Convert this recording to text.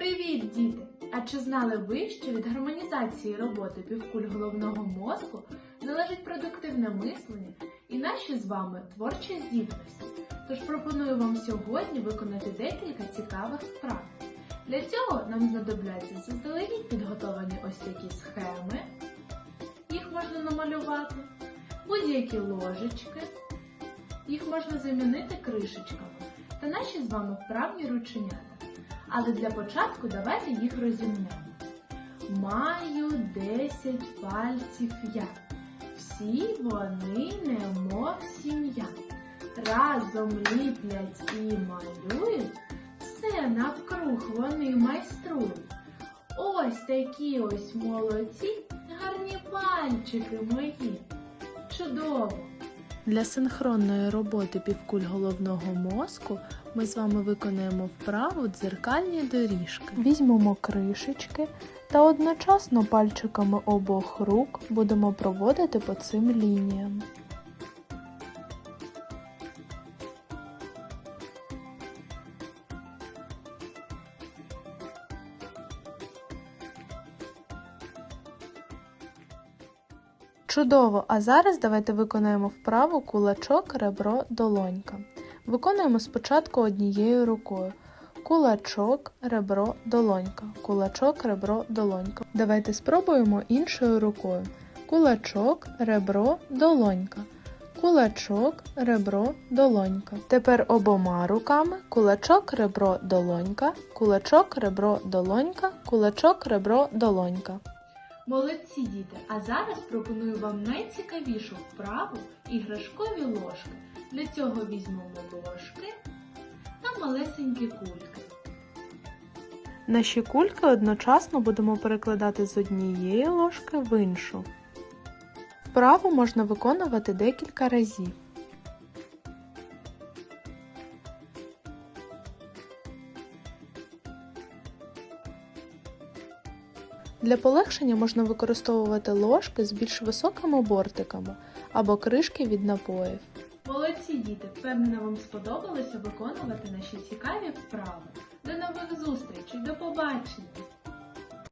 Привіт, діти! А чи знали ви, що від гармонізації роботи півкуль головного мозку залежить продуктивне мислення і наші з вами творчі здібності? Тож пропоную вам сьогодні виконати декілька цікавих вправ. Для цього нам знадобляться заздалегідь підготовані ось такі схеми. Їх можна намалювати, будь-які ложечки, їх можна замінити кришечками та наші з вами вправні рученята. Але для початку давайте їх розімнемо. Маю 10 пальців я. Всі вони немов сім'я. Разом ліплять і малюють, все навкруг вони майструють. Ось такі ось молодці, гарні пальчики мої. Чудово! Для синхронної роботи півкуль головного мозку ми з вами виконаємо вправу дзеркальні доріжки. Візьмемо кришечки та одночасно пальчиками обох рук будемо проводити по цим лініям. Чудово! А зараз давайте виконаємо вправу кулачок, ребро, долонька. Виконуємо спочатку однією рукою. Кулачок, ребро, долонька. Кулачок, ребро, долонька. Давайте спробуємо іншою рукою. Кулачок, ребро, долонька. Кулачок, ребро, долонька. Тепер обома руками кулачок, ребро, долонька, кулачок, ребро, долонька, кулачок, ребро, долонька. Молодці діти! А зараз пропоную вам найцікавішу вправу іграшкові ложки. Для цього візьмемо ложки та малесенькі кульки. Наші кульки одночасно будемо перекладати з однієї ложки в іншу. Вправу можна виконувати декілька разів. Для полегшення можна використовувати ложки з більш високими бортиками або кришки від напоїв. Молодці діти! Впевнена, вам сподобалося виконувати наші цікаві вправи. До нових зустрічей! До побачення!